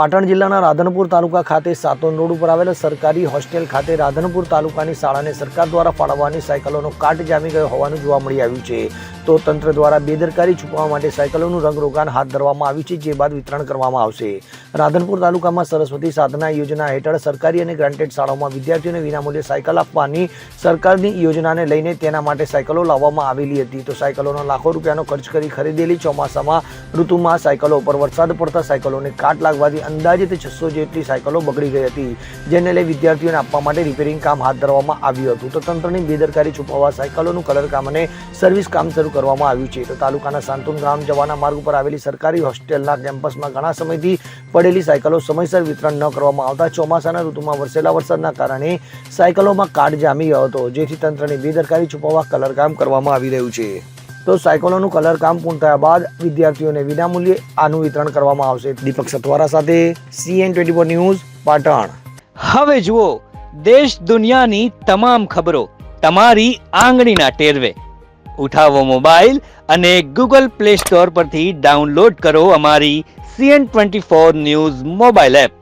પાટણ જિલ્લાના રાધનપુર તાલુકા ખાતે સાતોન રોડ ઉપર આવેલા સરકારી હોસ્ટેલ ખાતે રાધનપુર તાલુકાની શાળાને સરકાર દ્વારા ફાળવવાની સાયકલોનો કાટ જામી ગયો હોવાનું જોવા મળી આવ્યું છે. તો તંત્ર દ્વારા બેદરકારી છુપાવવા માટે સાયકલોનું રંગરોગાન હાથ ધરવામાં આવ્યું છે, જે બાદ વિતરણ કરવામાં આવશે. રાધનપુર તાલુકામાં સરસ્વતી સાધના યોજના હેઠળ સરકારી અને ગ્રાન્ટેડ શાળાઓમાં વિદ્યાર્થીઓને વિનામૂલ્યે સાયકલ આપવાની સરકારની યોજનાને લઈને તેના માટે સાયકલો લાવવામાં આવેલી હતી. તો સાયકલોનો લાખો રૂપિયાનો ખર્ચ કરી ખરીદેલી ચોમાસામાં ઋતુમાં સાયકલો ઉપર વરસાદ પડતા સાયકલોને કાટ લાગવાથી અંદાજિત છસો જેટલી સાયકલો બગડી ગઈ હતી, જેને લઈ વિદ્યાર્થીઓને આપવા માટે રિપેરિંગ કામ હાથ ધરવામાં આવ્યું હતું. તો તંત્રની બેદરકારી છુપાવવા સાયકલોનું કલર કામ અને સર્વિસ કામ શરૂ કરવામાં આવ્યું છે. તો તાલુકાના સાંતુન ગામ જવાના માર્ગ ઉપર આવેલી સરકારી હોસ્ટેલના કેમ્પસમાં ઘણા સમયથી પડેલી સાયકલો સમયસર વિતરણ ન કરવામાં આવતા, ચોમાસાના ઋતુમાં વરસેલા વરસાદના કારણે સાયકલોમાં કાટ જામી ગયો હતો, જેથી તંત્રની બેદરકારી છુપાવવા કલરકામ કરવામાં આવી રહ્યું છે. તો સાયકલોનું કલર કામ પૂર્ણ થયા બાદ વિદ્યાર્થીઓને વિનામૂલ્યે આનું વિતરણ કરવામાં આવશે. દીપક સતવારા સાથે CN twenty four news, Patan. હવે જુઓ, દેશ દુનિયાની તમામ ખબરો તમારી આંગળીના ટેરવે. ઉઠાવો મોબાઈલ અને ગૂગલ પ્લે સ્ટોર પરથી ડાઉનલોડ કરો અમારી CN twenty four news mobile app.